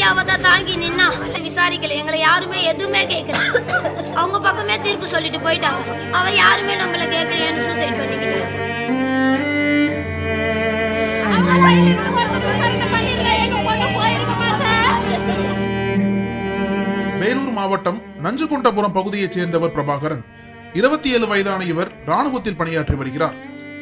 அவ தான் தாங்கி நின்னா விசாரிக்கல. எங்களை யாருமே எதுவுமே கேட்கல அவங்க பக்கமே தீர்ப்பு சொல்லிட்டு போயிட்டாங்க அவ யாருமே நம்மள கேட்கலையேன்னு சூசைட் பண்ணிக்கிட்டாங்க? வேலூர் மாவட்டம் நஞ்சுகுண்டபுரம் பகுதியைச் சேர்ந்தவர் பிரபாகரன். இருபத்தி ஏழு வயதான இவர் ராணுவத்தில் பணியாற்றி வருகிறார்.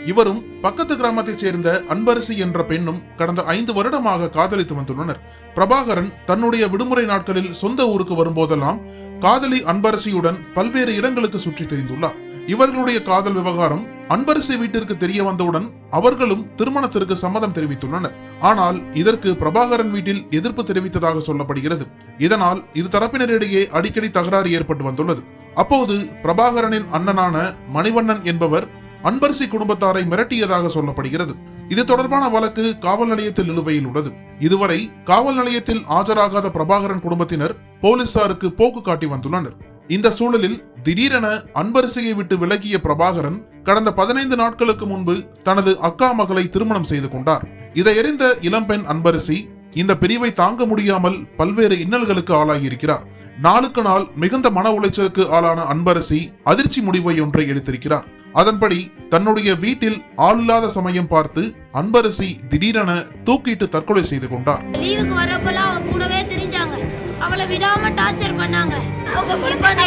இவரும் பக்கத்து கிராமத்தைச் சேர்ந்த அன்பரசி என்ற பெண்ணும் கடந்த ஐந்து வருடமாக காதலித்து வந்துள்ளனர். பிரபாகரன் தன்னுடைய விடுமுறை நாட்களில் சொந்த ஊருக்கு வரும்போதெல்லாம் காதலி அன்பரசியுடன் பல்வேறு இடங்களுக்கு சுற்றி தெரிந்துள்ளார். இவர்களுடைய காதல் விவகாரம் அன்பரசி வீட்டிற்கு தெரிய வந்தவுடன் அவர்களும் திருமணத்திற்கு சம்மதம் தெரிவித்துள்ளனர். ஆனால் இதற்கு பிரபாகரன் வீட்டில் எதிர்ப்பு தெரிவித்ததாக சொல்லப்படுகிறது. இதனால் இரு தரப்பினரிடையே அடிக்கடி தகராறு ஏற்பட்டு வந்துள்ளது. அப்போது பிரபாகரனின் அண்ணனான மணிவண்ணன் என்பவர் அன்பரசி குடும்பத்தாரை மிரட்டியதாக சொல்லப்படுகிறது. இது தொடர்பான வழக்கு காவல் நிலையத்தில் நிலுவையில் உள்ளது. இதுவரை காவல் நிலையத்தில் ஆஜராகாத பிரபாகரன் குடும்பத்தினர் போலீசாருக்கு போக்கு காட்டி வந்துள்ளனர். இந்த சூழலில் திடீரென அன்பரசியை விட்டு விலகிய பிரபாகரன் கடந்த பதினைந்து நாட்களுக்கு முன்பு தனது அக்கா மகளை திருமணம் செய்து கொண்டார். இதை அறிந்த இளம்பெண் அன்பரசி இந்த பிரிவை தாங்க முடியாமல் பல்வேறு இன்னல்களுக்கு ஆளாகியிருக்கிறார். நாளுக்கு நாள் மிகுந்த மன உளைச்சலுக்கு ஆளான அன்பரசி அதிர்ச்சி முடிவை ஒன்றை எடுத்திருக்கிறார். அதன்படி தன்னுடைய வீட்டில் ஆளில்லாத சமயம் பார்த்து அன்பரசி திடீரென தூக்கிட்டு தற்கொலை செய்து கொண்டார். லீவுக்கு வரப்பெல்லாம் அவ கூடவே தெரிஞ்சாங்க. அவளை விடாம டார்ச்சர் பண்ணாங்க.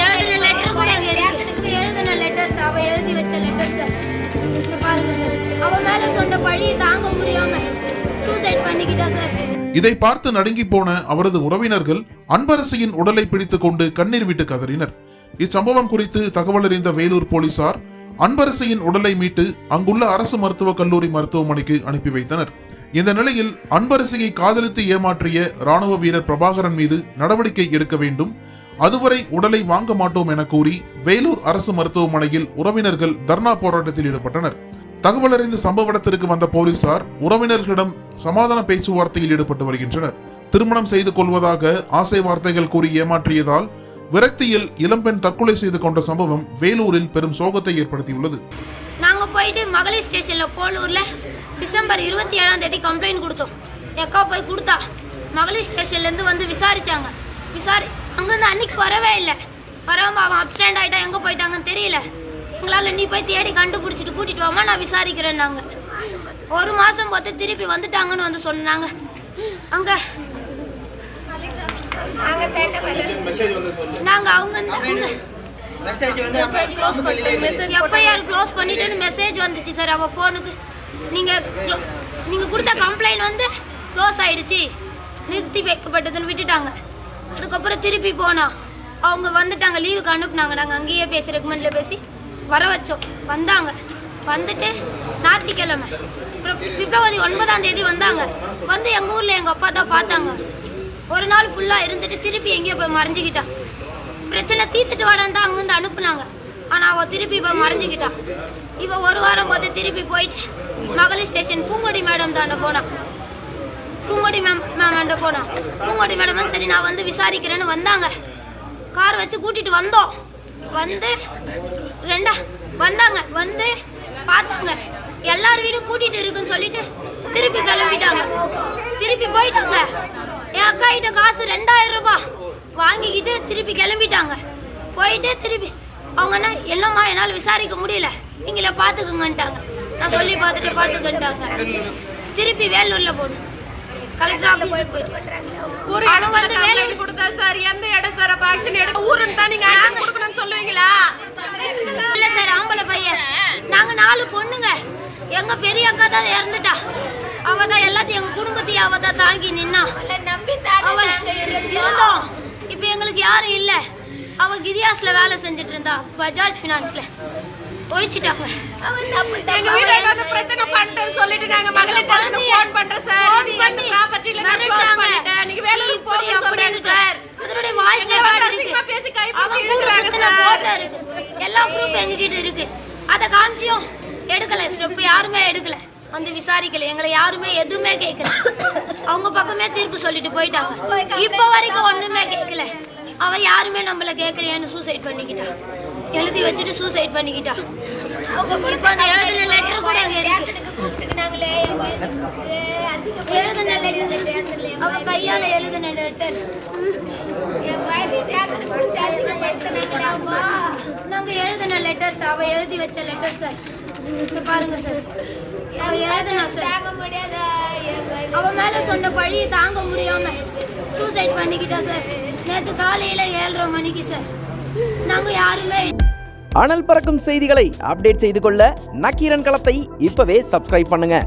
எழுதின லெட்டர் கூட அங்க இருக்கு. எழுதின லெட்டர்ஸ் அவ எழுதி வச்ச லெட்டர்ஸ் பாருங்க சார் அவ மேல சொன்ன பழியை தாங்க முடியாம சூசைட் பண்ணிக்கிட்டா சார் இதை பார்த்து நடுங்கி போன அவரது உறவினர்கள் அன்பரசியின் உடலை பிடித்துக் கொண்டு கண்ணீர் விட்டு கதறினர். இச்சம்பவம் குறித்து தகவல் அறிந்த வேலூர் போலீசார் அன்பரசியின் உடலை மீட்டு அங்குள்ள அரசு மருத்துவக் கல்லூரி மருத்துவமனைக்கு அனுப்பி வைத்தனர். இந்த நிலையில் அன்பரசியை காதலித்து ஏமாற்றிய ராணுவ வீரர் பிரபாகரன் மீது நடவடிக்கை எடுக்க வேண்டும். அதுவரை உடலை வாங்க மாட்டோம் என கூறி வேலூர் அரசு மருத்துவமனையில் உறவினர்கள் தர்ணா போராட்டத்தில் ஈடுபட்டனர். தகவல் அறிந்து சம்பவ இடத்திற்கு வந்த போலீசார் உறவினர்களிடம் சமாதான பேச்சுவார்த்தையில் ஈடுபட்டு வருகின்றனர். திருமணம் செய்து கொள்வதாக ஆசை வார்த்தைகள் கூறி ஏமாற்றியதால் விரக்தியில் இளம்பெண் தற்கொலை செய்து கொண்ட சம்பவம் வேலூரில் பெரும் சோகத்தை ஏற்படுத்தியுள்ளது. நாங்க போயிட்டு மகளிர் ஸ்டேஷன்ல போலூர்ல டிசம்பர் இருபத்தி ஏழாம் தேதி கம்ப்ளைண்ட் கொடுத்தோம். எக்கா போய் கொடுத்தா மகளிர் ஸ்டேஷன்ல இருந்து வந்து விசாரிச்சாங்க. விசாரி அங்கிருந்து அன்னைக்கு வரவே இல்லை. வராம அவன் அப்சண்ட் ஆயிட்டா எங்க போயிட்டாங்கன்னு தெரியல. எங்களால நீ போய் தேடி கண்டுபிடிச்சிட்டு கூட்டிட்டு வாமா நான் விசாரிக்கிறேன் நாங்க ஒரு மாசம் பார்த்து திருப்பி வந்துட்டாங்கன்னு வந்து சொன்னாங்க. அங்க நாங்க அவங்க மெசேஜ் வந்து எஃப்ஐஆர் க்ளோஸ் பண்ணிட்டுன்னு மெசேஜ் வந்துச்சு சார் அவ ஃபோனுக்கு நீங்க நீங்க கொடுத்த கம்ப்ளைண்ட் வந்து க்ளோஸ் ஆயிடுச்சு. நிறுத்தி வைக்கப்பட்டதுன்னு விட்டுட்டாங்க. அதுக்கப்புறம் திருப்பி போனா. அவங்க வந்துட்டாங்க லீவுக்கு அனுப்புனாங்க. நாங்க அங்கேயே பேசி ரெக்கமெண்ட்ல பேசி வர வச்சோம். வந்தாங்க. வந்துட்டு ஞாயிற்றுக்கிழமை. பிப்ர- பிப்ரவரி ஒன்பதாம் தேதி வந்தாங்க. வந்து எங்க ஊர்ல எங்க அப்பா தான் பார்த்தாங்க. ஒரு நாள் ஃபுல்லா இருந்துட்டு திருப்பி எங்கேயோ போய் மறைஞ்சுக்கிட்டா. பிரச்சனை தீர்த்துட்டு வரேன் தான் அங்கிருந்து அனுப்புனாங்க. ஆனா அவ திருப்பி போய் மறைஞ்சுக்கிட்டா. இவ ஒரு வாரம் பார்த்து திருப்பி போயிட்டு மகளிர் ஸ்டேஷன் பூங்கொடி மேடம் தாண்ட போனான் பூங்கொடி மேம் மேம் போனான் பூங்கொடி மேடம் சரி நான் வந்து விசாரிக்கிறேன்னு வந்தாங்க. கார் வச்சு கூட்டிட்டு வந்தோம். வந்து ரெண்டா வந்தாங்க. வந்து பார்த்தாங்க. எல்லார் வீடும் கூட்டிட்டு இருக்குன்னு சொல்லிட்டு திருப்பி கிளம்பிட்டாங்க. திருப்பி போயிட்டாங்க. என் அக்கா கிட்ட காசு ரெண்டாயிரம் ரூபாய் வாங்கிக்கிட்டு திருப்பி கிளம்பிட்டாங்க. போயிட்டு திருப்பி அவங்க என்ன என்னம்மா என்னால் விசாரிக்க முடியல. நீங்களே பார்த்துக்குங்கன்ட்டாங்க நான் சொல்லி பார்த்துட்டு பார்த்துக்கன்ட்டாங்க திருப்பி வேலூர்ல போடு கலெக்டர் ஆஃபீஸ் போய் போயிட்டு அவன் வந்து வேலூர் கொடுத்தா சார் எந்த இடம் சார்? அப்ப ஆக்ஷன் எடுக்க ஊருன்னு தான் நீங்க கொடுக்கணும்னு சொல்லுவீங்களா? இல்ல சார் ஆம்பளை பையன். நாங்க நாலு பொண்ணுங்க. எங்க பெரிய அக்கா தான் இறந்துட்டா. அவ தான் எல்லாத்தையும் எங்க குடும்பத்தையும் அவ தான் தாங்கி நின்னா. அவ இருந்தோம். இப்ப எங்களுக்கு யாரும் இல்ல. அவ கிரியாஸ்ல வேலை செஞ்சுட்டு இருந்தா பஜாஜ் பினான்ஸ்ல போயிச்சிட்டாங்க. எங்க வீட்டுல ஏதாவது பிரச்சனை பண்ணிட்டேன்னு சொல்லிட்டு நாங்க மகளுக்கு வந்து போன் பண்றோம் சார் Phone நீங்க அந்த பண்ணி ப்ராப்பர்ட்டில நான் க்ளோஸ் மிரட்டுறாங்க. பண்ணிட்டேன். நீங்க வேலைக்கு இப்படி போங்க அப்படின்னு சொல்றேன் சார் அதனுடைய வாய்ஸ் ரெக்கார்ட் இருக்கு. பேசி கூட சுத்தின. போட்டோ இருக்கு. எல்லா ப்ரூஃப் எங்க கிட்ட இருக்கு. அதை காமிச்சியும். எடுக்கல ஸ்டெப் யாருமே எடுக்கல. வந்து விசாரிக்கல எங்களை யாருமே எதுவுமே கேட்கல. அவங்க பக்கமே தீர்ப்பு சொல்லிட்டு போயிட்டாங்க. இப்போ வரைக்கும் ஒண்ணுமே கேட்கல. அவ யாருமே நம்மள கேட்கலையான்னு சூசைட் பண்ணிக்கிட்டா. எழுதி வச்சுட்டு சூசைட் பண்ணிக்கிட்டா. இப்போ அந்த எழுதின லெட்டர் கூட அங்க இருக்கு. எழுதின லெட்டர் அவ கையால எழுதின லெட்டர் நாங்க எழுதின லெட்டர்ஸ் அவ எழுதி வச்ச லெட்டர் சார் பாருங்க சார். எழுதினா சார். அவ மேல சொன்ன பழியை தாங்க முடியாம சூசைட் பண்ணிக்கிட்டா சார். நேத்து காலையில ஏழரை மணிக்கு சார். நாங்க யாருமே அனல் பறக்கும் செய்திகளை அப்டேட் செய்து கொள்ள நக்கீரன் களத்தை இப்பவே சப்ஸ்கிரைப் பண்ணுங்க.